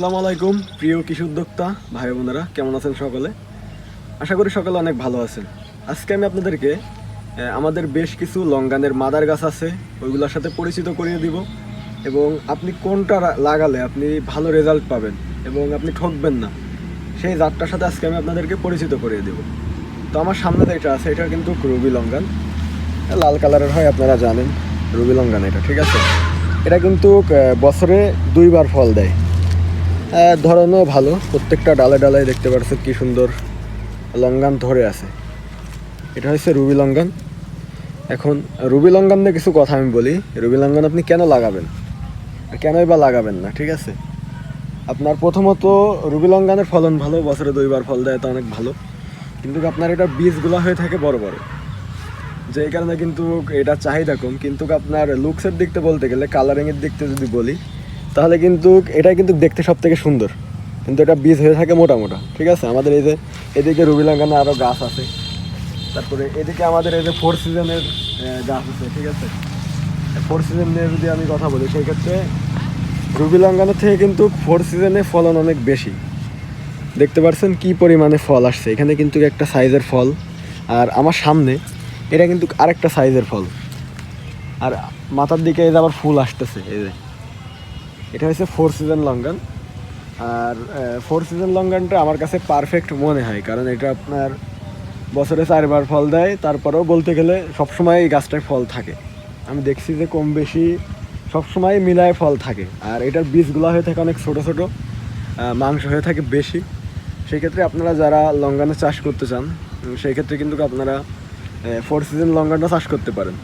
আসসালামু আলাইকুম, প্রিয় কৃষি উদ্যোক্তা, ভাই বোনেরা, কেমন আছেন সকলে? আশা করি সকলে অনেক ভালো আছেন। আজকে আমি আপনাদেরকে আমাদের বেশ কিছু লঙ্গানের মাদার গাছ আছে, ওইগুলোর সাথে পরিচিত করিয়ে দিব এবং আপনি কোনটা লাগালে আপনি ভালো রেজাল্ট পাবেন এবং আপনি ঠকবেন না, সেই জাতটার সাথে আজকে আমি আপনাদেরকে পরিচিত করিয়ে দেব। তো আমার সামনে যেটা আছে, এটা কিন্তু রুবি লঙ্গান। লাল কালারের হয়, আপনারা জানেন, রুবি লঙ্গান এটা, ঠিক আছে? এটা কিন্তু বছরে দুইবার ফল দেয়। ধরনও ভালো। প্রত্যেকটা ডালে ডালে দেখতে পাচ্ছেন কি সুন্দর লঙ্গান ধরে আছে। এটা হচ্ছে রুবি লঙ্গান। এখন রুবি লঙ্গান নিয়ে কিছু কথা আমি বলি। রুবি লঙ্গান আপনি কেন লাগাবেন? কেনই বা লাগাবেন না, ঠিক আছে? আপনার প্রথমত রুবি লঙ্গানের ফলন ভালো, বছরে দুইবার ফল দেয় তা অনেক ভালো। কিন্তু আপনার এটা বীজগুলো হয়ে থাকে বড় বড়। যে কারণে কিন্তু এটা চাহিদা কম। কিন্তু আপনার লুকসের দিকতে বলতে গেলে কালারিংয়ের দিকতে যদি বলি তাহলে কিন্তু এটা কিন্তু দেখতে সব থেকে সুন্দর। কিন্তু এটা বীজ হয়ে থাকে মোটা মোটা ঠিক আছে? আমাদের এই যে এদিকে রুবি লাগানো আরও গাছ আছে। তারপরে এদিকে আমাদের এই যে ফোর সিজনের গাছ আছে, ঠিক আছে? ফোর সিজন নিয়ে যদি আমি কথা বলি সেই ক্ষেত্রে থেকে কিন্তু ফোর সিজনে ফলন অনেক বেশি। দেখতে পাচ্ছেন কি পরিমাণে ফল আসছে? এখানে কিন্তু একটা সাইজের ফল। আর আমার সামনে এটা কিন্তু আরেকটা সাইজের ফল। আর মাথার দিকে এই যে আবার ফুল আসতেছে, এই যে। এটা হচ্ছে ফোর সিজন লঙ্গান আর ফোর সিজন লঙ্গানটা আমার কাছে পারফেক্ট মনে হয়, কারণ এটা আপনার বছরে চারবার ফল দেয়, তারপরেও বলতে গেলে সবসময় এই গাছটায় ফল থাকে। আমি দেখছি যে কম বেশি সবসময় মিলায় ফল থাকে, আর এটার বীজগুলো হয়ে থাকে অনেক ছোট ছোট মাংস হয়ে থাকে বেশি। সেই ক্ষেত্রে আপনারা যারা লঙ্গানো চাষ করতে চান সেই ক্ষেত্রে কিন্তু আপনারা ফোর সিজন লঙ্গানটা চাষ করতে পারেন।